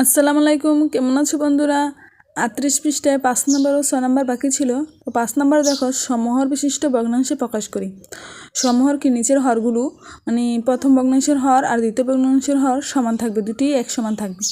আসসালামু আলাইকুম, কেমন আছো বন্ধুরা? আটত্রিশ পৃষ্ঠায় পাঁচ নম্বর ও ছ নম্বর বাকি ছিল। তো পাঁচ নম্বর দেখো, সমহর বিশিষ্ট ভগ্নাংশে প্রকাশ করি। সমহর কি নিচের হরগুলো? মানে প্রথম ভগ্নাংশের হর আর দ্বিতীয় ভগ্নাংশের হর সমান থাকবে, দুটি এক সমান থাকবে।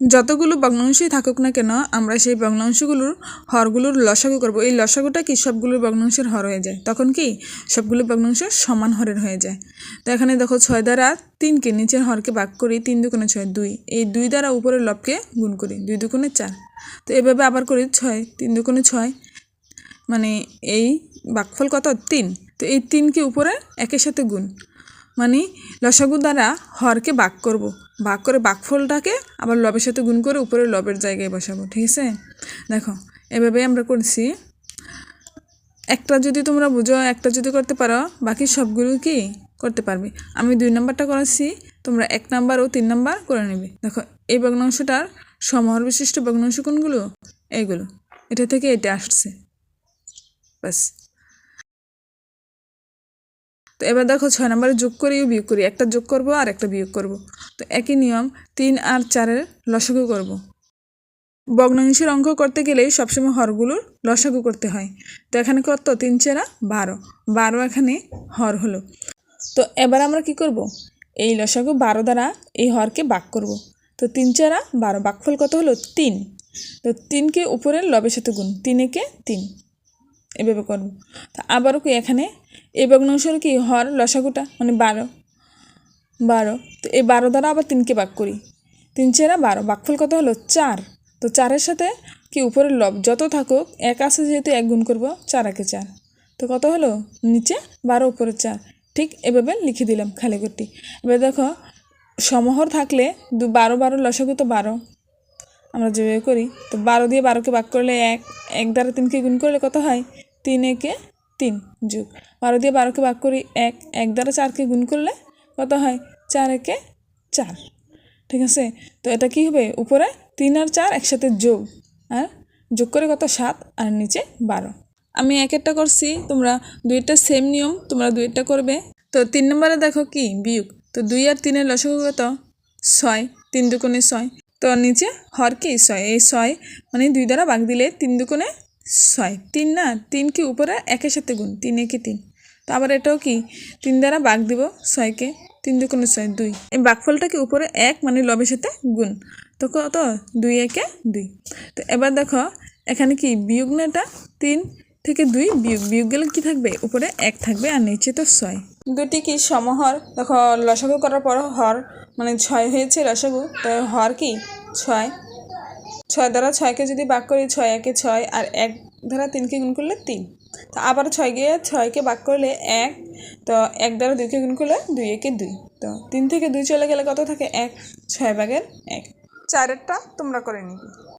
যতগুলো ভগ্নাংশই থাকুক না কেন, আমরা সেই ভগ্নাংশগুলোর হরগুলোর লসাগু করব। এই লসাগুটা কি? সবগুলো ভগ্নাংশের হর হয়ে যায়। তখন কি? সবগুলো ভগ্নাংশ সমান হরের হয়ে যায়। তো এখানে দেখো ছয় দ্বারা তিনকে নিচের হরকে ভাগ করি, তিন দুগুণে ছয়, দুই। এই দুই দ্বারা উপরের লবকে গুণ করি, দুই দুগুণে চার। তো এভাবে আবার করি ছয়, তিন দুগুণে ছয়। মানে এই বাকফল কত? তিন। তো এই তিনকে উপরে একের সাথে গুণ। মানে লসাগু দ্বারা হরকে বাক করব। বাক করে বাকফলটাকে আবার লবের সাথে গুণ করে উপরে লবের জায়গায় বসাবো, ঠিক আছে? দেখো এভাবে আমরা করছি। একটা যদি তোমরা বুঝো, একটা যদি করতে পারো, বাকি সবগুলো কি করতে পারবে? আমি দুই নাম্বারটা করেছি, তোমরা এক নাম্বার ও তিন নাম্বার করে নেবে। দেখো, এই ভগ্নাংশটার সমহর বিশিষ্ট ভগ্নাংশ কোনগুলো? এইগুলো। এটা থেকে এটা আসছে। ব্যাস। তো এবার দেখো ছয় নম্বরে যোগ করিও বিয়োগ করি। একটা যোগ করব আর একটা বিয়োগ করব। তো একই নিয়ম, তিন আর চারের লসাগু করব। ভগ্নাংশের অঙ্ক করতে গেলেই সবসময় হরগুলোর লসাগু করতে হয়। তো এখানে কত? তিন চেরা বারো। বারো এখানে হর হলো। তো এবার আমরা কি করব? এই লসাগু বারো দ্বারা এই হরকে বাক করব। তো তিন চেরা বারো। বাকফল কত হলো? তিন। তো তিনকে উপরের লবের সাথে গুণ। তিন একে তিন। এভাবে করব। তা আবারও কি এখানে এই ভগ্নাংশের কি হর লসাগুটা? মানে বারো। বারো। তো এই বারো দ্বারা আবার তিনকে বাক করি। তিন চেরা বারো। বাকফল কত হলো? চার। তো চারের সাথে কি উপরের লব? যত থাকুক, এক আছে যেহেতু এক গুণ করব, চার একে চার। তো কত হলো? নিচে বারো, উপরে চার। ঠিক এভাবে লিখে দিলাম খালি করটি এবার দেখো, সমহর থাকলে দু বারো বারো, লসাগু তো বারো। আমরা যেভাবে করি, তো বারো দিয়ে বারোকে ভাগ করলে এক। এক দ্বারা তিনকে গুণ করলে কত হয়? তিন একে তিন যুগ। বারো দিয়ে বারোকে ভাগ করি এক। এক দ্বারা চারকে গুণ করলে কত হয়? চার একে চার। ঠিক আছে? তো এটা কি হবে? উপরে তিন আর চার একসাথে যোগ। আর যোগ করে কত? সাত। আর নিচে বারো। আমি এক একটা করছি। তোমরা দুইটা সেম নিয়ম তোমরা দুইটা করবে। তো তিন নম্বরে দেখো কি? বিয়োগ। তো দুই আর তিনের লসক কত? ছয়। তিন দুকোণে ছয়। তো নিচে হর কি? ছয়। এই ছয় মানে দুই দ্বারা বাগ দিলে তিন দুকোণে ছয়, তিন না? তিন কি উপরে? একের সাথে গুণ, তিন একে তিন। তো আবার এটাও কি? তিন দ্বারা বাঘ দিব, ছয়কে। তিন দুকোণে ছয়, দুই। এই বাঘফলটাকে উপরে এক? মানে লবের সাথে গুণ। তো কত? দুই একে দুই। তো এবার দেখো, এখানে কি বিয়োগ না এটা? তিন থেকে দুই বিয়োগ। বিয়োগ গেলে কী থাকবে? উপরে এক থাকবে আর নিচে তো ছয়। দুটি কি সমহর? দেখো, লসাগু করার পর হর মানে ছয় হয়েছে লসাগু। তো হর কি? ছয়। ছয় দ্বারা ছয়কে যদি বাক করি, ছয় একে ছয়, আর এক দ্বারা তিনকে গুণ করলে তিন। তো আবার ছয় গিয়ে ছয়কে বাক করলে এক, তো এক দ্বারা দুইকে গুণ করলে দুই একে দুই। তো তিন থেকে দুই চলে গেলে কত থাকে? এক। ছয় ভাগের এক। চারেরটা তোমরা করে নিবি।